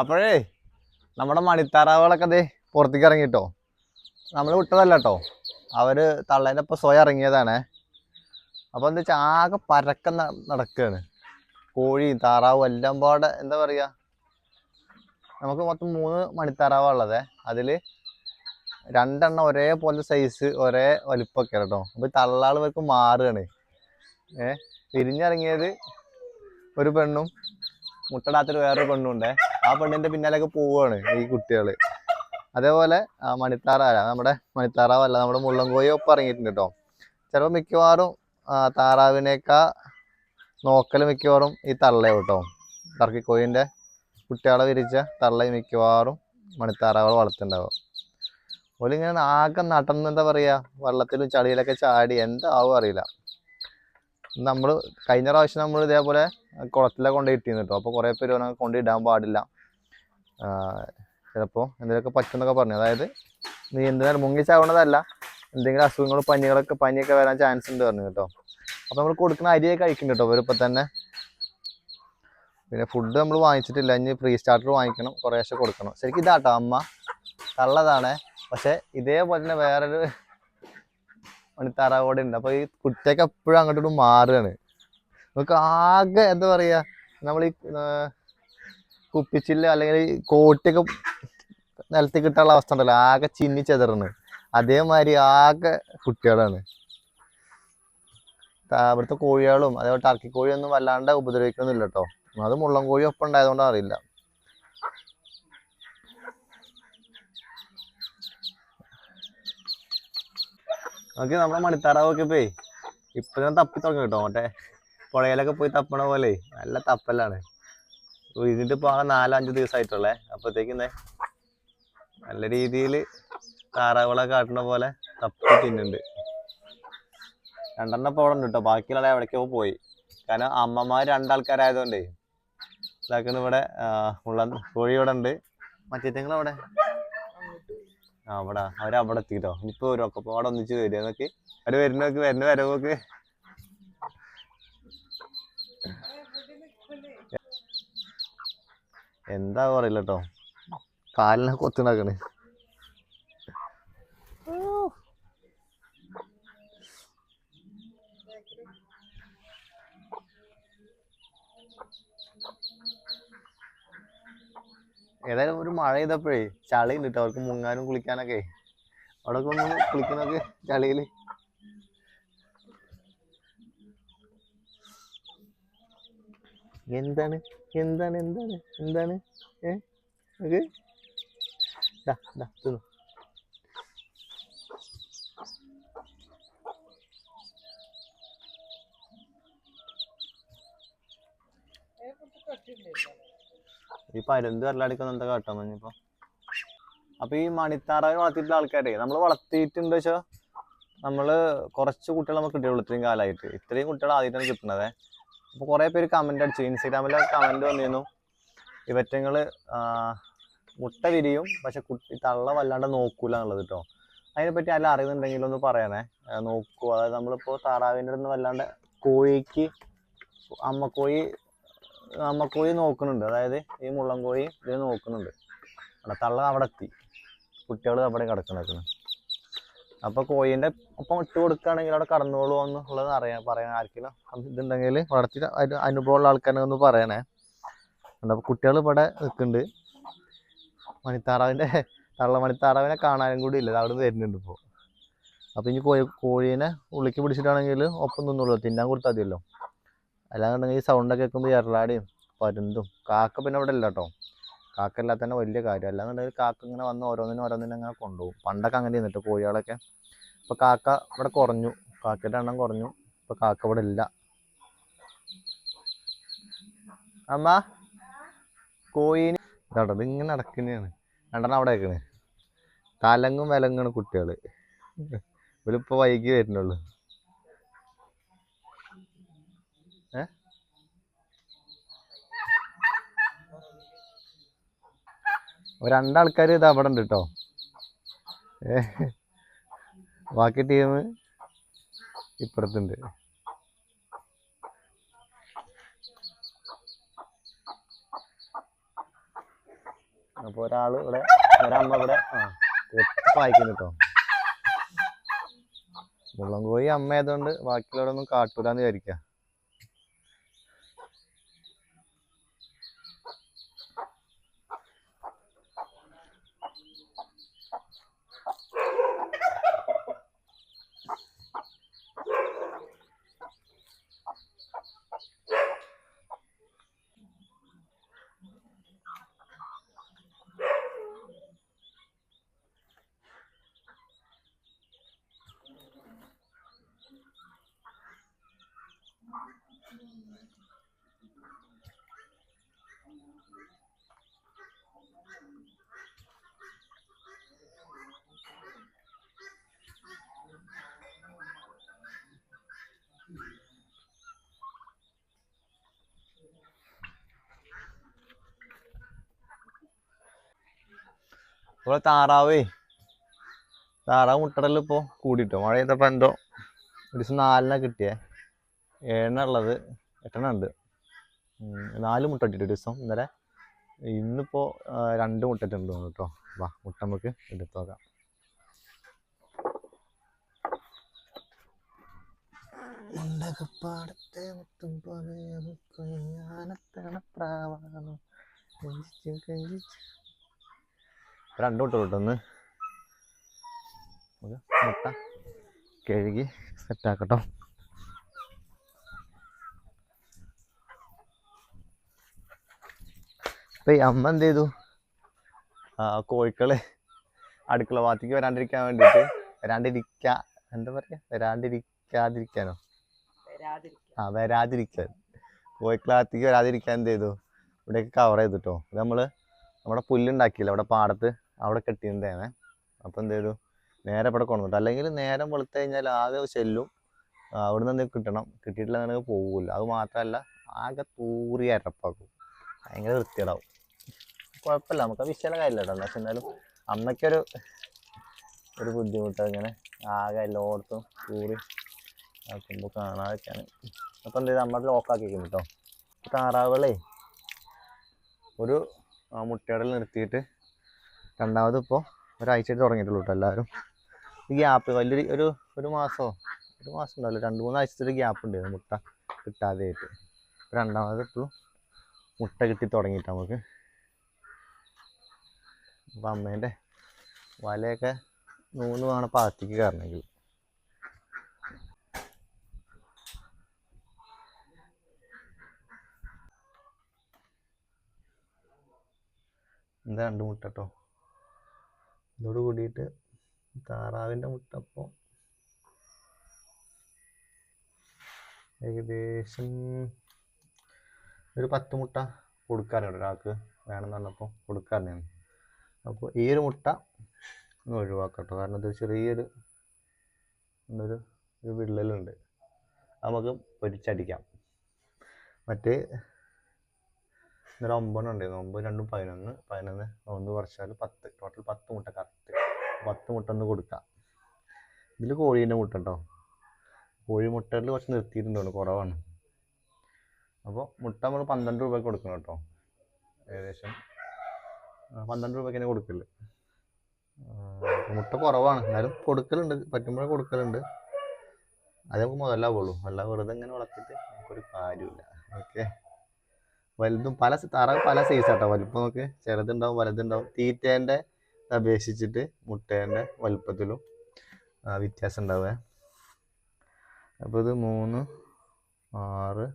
അപ്പോഴേ നമ്മുടെ മണിത്താറാവുകളൊക്കെ ദേ പുറത്തേക്ക് ഇറങ്ങിട്ടോ നമ്മൾ വിട്ടതല്ല കേട്ടോ അവർ തള്ളേന്റെ സ്വയം ഇറങ്ങിയതാണ്. അപ്പോൾ എന്താ വെച്ചാൽ ആകെ പരക്കം നടക്കുകയാണ് കോഴി കോഴിയും താറാവും എല്ലാം പാടെ എന്താ പറയുക നമുക്ക് മൊത്തം മൂന്ന് മണിത്താറാവാണ് ഉള്ളത്. അതിൽ രണ്ടെണ്ണം ഒരേപോലെ സൈസ് ഒരേ വലിപ്പമൊക്കെ കേട്ടോ. അപ്പോൾ തള്ളാൾ ഇവർക്ക് മാറുകയാണ് ഏ തിരിഞ്ഞിറങ്ങിയത് ഒരു പെണ്ണും മുട്ടടാത്തൊരു വേറൊരു പെണ്ണും ഉണ്ടേ. ആ പെണ്ണിന്റെ പിന്നാലൊക്കെ പോവാണ് ഈ കുട്ടികൾ. അതേപോലെ ആ മണിത്താറാവ നമ്മുടെ മണിത്താറാവല്ല നമ്മുടെ മുള്ളൻകോയി ഒപ്പം ഇറങ്ങിയിട്ടുണ്ട് കേട്ടോ ചിലപ്പോൾ മിക്കവാറും താറാവിനേക്കാ നോക്കൽ മിക്കവാറും ഈ തള്ളയോ കേട്ടോ ടർക്കിക്കോയിന്റെ കുട്ടികളെ വിരിച്ച തള്ള മിക്കവാറും മണിത്താറാവൾ വളർത്തുണ്ടാവുക ഓലിങ്ങനെ ആകെ നടന്ന് എന്താ പറയുക വെള്ളത്തിലും ചളിയിലൊക്കെ ചാടി എന്താവും അറിയില്ല. നമ്മൾ കഴിഞ്ഞ പ്രാവശ്യം നമ്മൾ ഇതേപോലെ കുളത്തിലൊക്കെ കൊണ്ടുപോയിട്ടിരുന്നു കേട്ടോ അപ്പോൾ കുറേ പേര് കൊണ്ടിടാൻ പാടില്ല. ചിലപ്പോൾ എന്തെങ്കിലുമൊക്കെ പറ്റുമെന്നൊക്കെ പറഞ്ഞു. അതായത് നീ എന്തിനാലും മുങ്ങി ചാവണതല്ല എന്തെങ്കിലും അസുഖങ്ങളും പനികളൊക്കെ പനിയൊക്കെ വരാൻ ചാൻസ് ഉണ്ട് പറഞ്ഞു കേട്ടോ. അപ്പോൾ നമ്മൾ കൊടുക്കുന്ന അരിയൊക്കെ കഴിക്കും കേട്ടോ. ഇവരിപ്പോൾ തന്നെ പിന്നെ ഫുഡ് നമ്മൾ വാങ്ങിച്ചിട്ടില്ല. ഇനി പ്രീ സ്റ്റാർട്ടർ വാങ്ങിക്കണം. കുറേശ്ശെ കൊടുക്കണം. ശരിക്കും ഇതാട്ടോ അമ്മ. തള്ളതാണ്. പക്ഷേ ഇതേപോലെ തന്നെ വേറൊരു മണിത്താറാവോടെ ഉണ്ട്. അപ്പോൾ ഈ കുട്ടിയൊക്കെ എപ്പോഴും അങ്ങോട്ടും മാറുകയാണ്. നമുക്ക് ആകെ എന്താ പറയുക നമ്മൾ ഈ കുപ്പിച്ചില്ല് അല്ലെങ്കിൽ കോട്ടൊക്കെ നിലത്ത് കിട്ടാനുള്ള അവസ്ഥ ഉണ്ടല്ലോ. ആകെ ചിന്നി ചെതറുന്നു അതേമാതിരി ആകെ കുട്ടികളാണ്. ഇവിടുത്തെ കോഴികളും അതേപോലെ ടർക്കി കോഴിയൊന്നും വല്ലാണ്ട് ഉപദ്രവിക്കുന്നില്ല കേട്ടോ അത് മുള്ളം കോഴി ഒപ്പം ഉണ്ടായതുകൊണ്ട് അറിയില്ല. നമുക്ക് നമ്മുടെ മണിത്താറാവൊക്കെ പോയി ഇപ്പൊ ഞാൻ തപ്പി തുടങ്ങി കേട്ടോ മറ്റേ പുഴയിലൊക്കെ പോയി തപ്പണ പോലെ. നല്ല തപ്പലാണ്. ഇതിട്ട് ഇപ്പൊ ആകെ നാലോ അഞ്ചോ ദിവസമായിട്ടുള്ളേ അപ്പത്തേക്കിന്നെ നല്ല രീതിയിൽ താറാവുകളെ കാട്ടുന്ന പോലെ തപ്പി തിന്നുണ്ട് രണ്ടെണ്ണം ഇപ്പോൾ കേട്ടോ ബാക്കിയുള്ള എവിടേക്കോ പോയി. കാരണം അമ്മമാർ രണ്ടാൾക്കാരായതുകൊണ്ടേ ഇതാക്കുന്ന ഇവിടെ ഉള്ള കോഴി ഇവിടെ ഉണ്ട്. മറ്റേറ്റങ്ങൾ അവിടെ? ആ അവിടെ. അവരവിടെ എത്തിട്ടോ. ഇനിയിപ്പോ ഒരു ഒക്കെ അവിടെ ഒന്നിച്ച് വരിക. എന്നൊക്കെ അവർ വരുന്നൊക്കെ വരുന്ന വരവോക്ക് എന്താ പറയില്ല കേട്ടോ കാലിനെ കൊത്തിണ്ടാക്കണ്. ഏതായാലും ഒരു മഴ ചെയ്തപ്പോഴേ ചളി ഉണ്ട് കേട്ടോ അവർക്ക് മുങ്ങാനും കുളിക്കാനൊക്കെ. അവിടെ ഒന്ന് കുളിക്കുന്നൊക്കെ എന്താണ്? എന്താണ്? എന്താണ്? എന്താണ്? ഏ? ദാ, ദാ. ഈ പരുന്ത് വരലടിക്കുന്ന എന്താ കാട്ടാന്ന് ഇനിയിപ്പോ അപ്പൊ ഈ മണിത്താറായി വളർത്തിയിട്ടുള്ള ആൾക്കാരെ നമ്മൾ വളർത്തിയിട്ടുണ്ട് വെച്ചാ നമ്മൾ കുറച്ച് കുട്ടികൾ നമുക്ക് കിട്ടിയുള്ളൂ ഇത്രയും കാലമായിട്ട് ഇത്രയും കുട്ടികൾ ആദ്യമായിട്ടാണ് കിട്ടുന്നത്. അപ്പൊ കുറെ പേര് കമന്റ് അടിച്ചു. ഇൻസ്റ്റാഗ്രാമിൽ കമന്റ് വന്നിരുന്നു. ഇവറ്റങ്ങൾ മുട്ട വിരിയും പക്ഷെ കുട്ടി തള്ള വല്ലാണ്ട് നോക്കൂല എന്നുള്ളത് കേട്ടോ അതിനെപ്പറ്റി അല്ല അറിയുന്നുണ്ടെങ്കിൽ ഒന്ന് പറയണേ നോക്കൂ. അതായത് നമ്മളിപ്പോ താറാവിന്റെ അടുത്ത് വല്ലാണ്ട് കോഴിക്ക് അമ്മക്കോഴി അമ്മക്കോഴി നോക്കുന്നുണ്ട്. അതായത് ഈ മുള്ളൻ കോഴി ഇതിന് നോക്കുന്നുണ്ട്. തള്ള അവിടെ എത്തി. കുട്ടികൾ അവിടെ കിടക്കണേക്കുന്നു അപ്പൊ കോഴിന്റെ ഒപ്പം ഇട്ട് കൊടുക്കുകയാണെങ്കിൽ അവിടെ കടന്നോളൂ എന്നുള്ളത് അറിയാൻ പറയാൻ ആർക്കെങ്കിലും ഇതുണ്ടെങ്കിൽ വളർത്തി അനുഭവമുള്ള ആൾക്കാരെ ഒന്ന് പറയണേ. എന്താ കുട്ടികൾ ഇവിടെ നിൽക്കുന്നുണ്ട്. മണിത്താറാവിന്റെ തള്ള മണിത്താറാവിനെ കാണാനും കൂടി ഇല്ല. അവിടെ വരുന്നുണ്ട് ഇപ്പോൾ അപ്പൊ ഇനി കോഴി കോഴീനെ ഉള്ളിക്ക് പിടിച്ചിട്ടാണെങ്കിൽ ഒപ്പം നിന്നുള്ളൂ തിന്നാൻ കൊടുത്താൽ മതിയല്ലോ. അല്ലാന്നുണ്ടെങ്കിൽ ഈ സൗണ്ടൊക്കെ കേൾക്കുമ്പോൾ എറളാടിയും പരുന്തും കാക്ക പിന്നെ അവിടെ ഇല്ല കേട്ടോ. കാക്ക തന്നെ വലിയ കാര്യം. അല്ലാന്നുണ്ടെങ്കിൽ കാക്ക ഇങ്ങനെ വന്ന് ഓരോന്നിനും ഓരോന്നിനും അങ്ങനെ കൊണ്ടുപോകും. പണ്ടൊക്കെ അങ്ങനെ ഇരുന്നിട്ട് കോഴികളൊക്കെ. ഇപ്പൊ കാക്ക ഇവിടെ കുറഞ്ഞു. കാക്കയുടെ എണ്ണം കുറഞ്ഞു. ഇപ്പൊ കാക്ക ഇവിടെ ഇല്ല. അമ്മ കോയിന് ഇതാട്ടോ ഇത് ഇങ്ങനെ നടക്കുന്നതാണ്. രണ്ടെണ്ണം അവിടെ നിൽക്കുന്നത് തലങ്ങും വിലങ്ങാണ് കുട്ടികൾ ഇവരിപ്പോ വൈകി വരുന്നുള്ളൂ. രണ്ടാൾക്കാർ ഇത് അവിടെ ഉണ്ട് കേട്ടോ ബാക്കി ടീം ഇപ്പുറത്തുണ്ട്. അപ്പോൾ ഒരാൾ ഇവിടെ ഒരമ്മ ഇവിടെ. ആ പായിക്കുന്നു കേട്ടോ മുള്ളം കോഴി അമ്മ ആയതുകൊണ്ട് ബാക്കിയുള്ളവരൊന്നും കാട്ടൂലെന്ന് വിചാരിക്കുക ഇവിടെ താറാവേ. താറാവ് മുട്ടടൽ ഇപ്പോൾ കൂടിയിട്ടോ? മഴ ചെയ്തപ്പോൾ എന്തോ ഒരു ദിവസം നാലിനെ കിട്ടിയേ. ഏഴെണ്ണ ഉള്ളത്. എട്ടെണ്ണം ഉണ്ട്. നാല് മുട്ട ഇട്ടിട്ട് ഒരു ദിവസം ഇന്നലെ? ഇന്നിപ്പോൾ രണ്ട് മുട്ട ഇട്ടുണ്ട് കേട്ടോ. വാ മുട്ട നമുക്ക് എടുത്ത് നോക്കാം. മുണ്ടകപ്പാടത്തെ രണ്ട് മുട്ട കിട്ടുന്നു മുട്ട കഴുകി സെറ്റാക്കട്ടോ അപ്പം ഈ അമ്മ എന്ത് ചെയ്തു? ആ കോഴിക്കൾ അടുക്കള ഭാഗത്തേക്ക് വരാണ്ടിരിക്കാൻ വേണ്ടിയിട്ട് വരാണ്ടിരിക്കാ എന്താ പറയാ? വരാണ്ടിരിക്കാതിരിക്കാനോ? ആ വരാതിരിക്കാൻ കോഴിക്കളകത്തേക്ക് വരാതിരിക്കാൻ എന്ത് ചെയ്തു? ഇവിടെയൊക്കെ കവർ ചെയ്തിട്ടോ നമ്മൾ നമ്മൾ നമ്മുടെ പുല്ലുണ്ടാക്കിയില്ല അവിടെ പാടത്ത് അവിടെ കെട്ടിയിരുന്നതാണ് അപ്പോൾ എന്ത് ചെയ്തു നേരെ ഇവിടെ കൊണ്ടുവന്നിട്ട്. അല്ലെങ്കിൽ നേരം വെളുത്തു കഴിഞ്ഞാൽ ആകെ ചെല്ലും അവിടെ നിന്ന് എന്തെങ്കിലും കിട്ടണം. കിട്ടിയിട്ടില്ല നിനക്ക് പോകില്ല അത് മാത്രമല്ല ആകെ തൂറി അരപ്പാക്കും. ഭയങ്കര വൃത്തിയേടാവും കുഴപ്പമില്ല. നമുക്ക് വിശാല കാര്യമില്ല കേട്ടോ. പക്ഷെ എന്നാലും അമ്മയ്ക്കൊരു ഒരു ബുദ്ധിമുട്ട് ഇങ്ങനെ ആകെ എല്ലായിടത്തും തൂറി ആക്കുമ്പോൾ കാണാതൊക്കെയാണ് അപ്പോൾ എന്ത് ചെയ്തു നമ്മൾ ലോക്കാക്കിക്കും കേട്ടോ. താറാവുകളെ ഒരു മുട്ടയുടെ നിർത്തിയിട്ട് രണ്ടാമത് ഇപ്പോൾ ഒരാഴ്ചയായിട്ട് തുടങ്ങിയിട്ടുള്ളൂ കേട്ടോ എല്ലാവരും. ഗ്യാപ്പ് വലിയൊരു ഒരു ഒരു മാസമോ ഒരു മാസം ഉണ്ടാവില്ല. രണ്ട് മൂന്ന് ആഴ്ചത്തെ ഗ്യാപ്പ് ഉണ്ടായിരുന്നു മുട്ട കിട്ടാതെ ആയിട്ട് രണ്ടാമത് ഇപ്പോഴും മുട്ട കിട്ടി തുടങ്ങിയിട്ട് നമുക്ക്. അപ്പം അമ്മേന്റെ വലയൊക്കെ മൂന്ന് വേണം പാത്തിക്ക് കയറണമെങ്കിൽ. എന്താ രണ്ട് മുട്ട കേട്ടോ ഇതോട് കൂടിയിട്ട് താറാവിന്റെ മുട്ട അപ്പോൾ ഏകദേശം ഒരു പത്ത് മുട്ട കൊടുക്കാറുണ്ട് ഒരാൾക്ക് വേണമെന്ന് പറഞ്ഞപ്പോൾ കൊടുക്കാറുണ്ട്. അപ്പോൾ ഈ ഒരു മുട്ട ഒന്ന് ഒഴിവാക്കട്ടോ. കാരണം ഇത് ചെറിയൊരു ഒരു വിള്ളലുണ്ട്. നമുക്ക് പൊരിച്ചടിക്കാം. മറ്റേ ഇന്നലെ ഒമ്പതെണ്ണം ഉണ്ടായിരുന്നു. ഒമ്പത് രണ്ടും പതിനൊന്ന്. പതിനൊന്ന് ഒന്ന് കുറച്ചാൽ പത്ത്. ടോട്ടൽ പത്ത് മുട്ട കറക്റ്റ് പത്ത് മുട്ട ഒന്ന് കൊടുക്കാം. ഇതിൽ കോഴീന്റെ മുട്ട ഉണ്ടോ? കോഴി മുട്ടയിൽ കുറച്ച് നിർത്തിയിട്ടുണ്ടോ കുറവാണ്. അപ്പോൾ മുട്ട നമ്മൾ പന്ത്രണ്ട് രൂപയ്ക്ക് കൊടുക്കണം കേട്ടോ. ഏകദേശം. പന്ത്രണ്ട് രൂപയ്ക്ക് തന്നെ കൊടുക്കൽ. മുട്ട കുറവാണ്. എന്നാലും കൊടുക്കലുണ്ട്. പറ്റുമ്പോഴേ കൊടുക്കലുണ്ട്. അത് നമുക്ക് മുതലാവുള്ളൂ. അല്ല വെറുതെ ഇങ്ങനെ വളർത്തിയിട്ട് നമുക്കൊരു കാര്യമില്ല ഓക്കെ? വലുതും പല തറ പല സൈസ് ആട്ടോ. വലുപ്പം നോക്ക്. ചെറുതുണ്ടാവും വലുതുണ്ടാവും. തീറ്റേന്റെ അപേക്ഷിച്ചിട്ട് മുട്ടേന്റെ വലുപ്പത്തിലും വ്യത്യാസം ഉണ്ടാവുക. അപ്പോൾ ഇത് മൂന്ന് ആറ്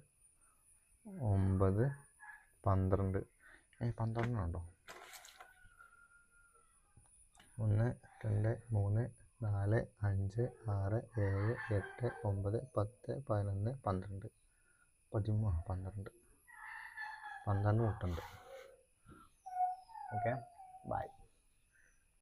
ഒമ്പത് പന്ത്രണ്ട്. ഏ പന്ത്രണ്ടെണ്ണുണ്ടോ ഒന്ന് രണ്ട് മൂന്ന് നാല് അഞ്ച് ആറ് ഏഴ് എട്ട് ഒമ്പത് പത്ത് പതിനൊന്ന് പന്ത്രണ്ട്. പതിമൂന്ന് പന്ത്രണ്ട്. പന്ത്രണ്ട് മുട്ടുണ്ട് ഓക്കെ ബൈ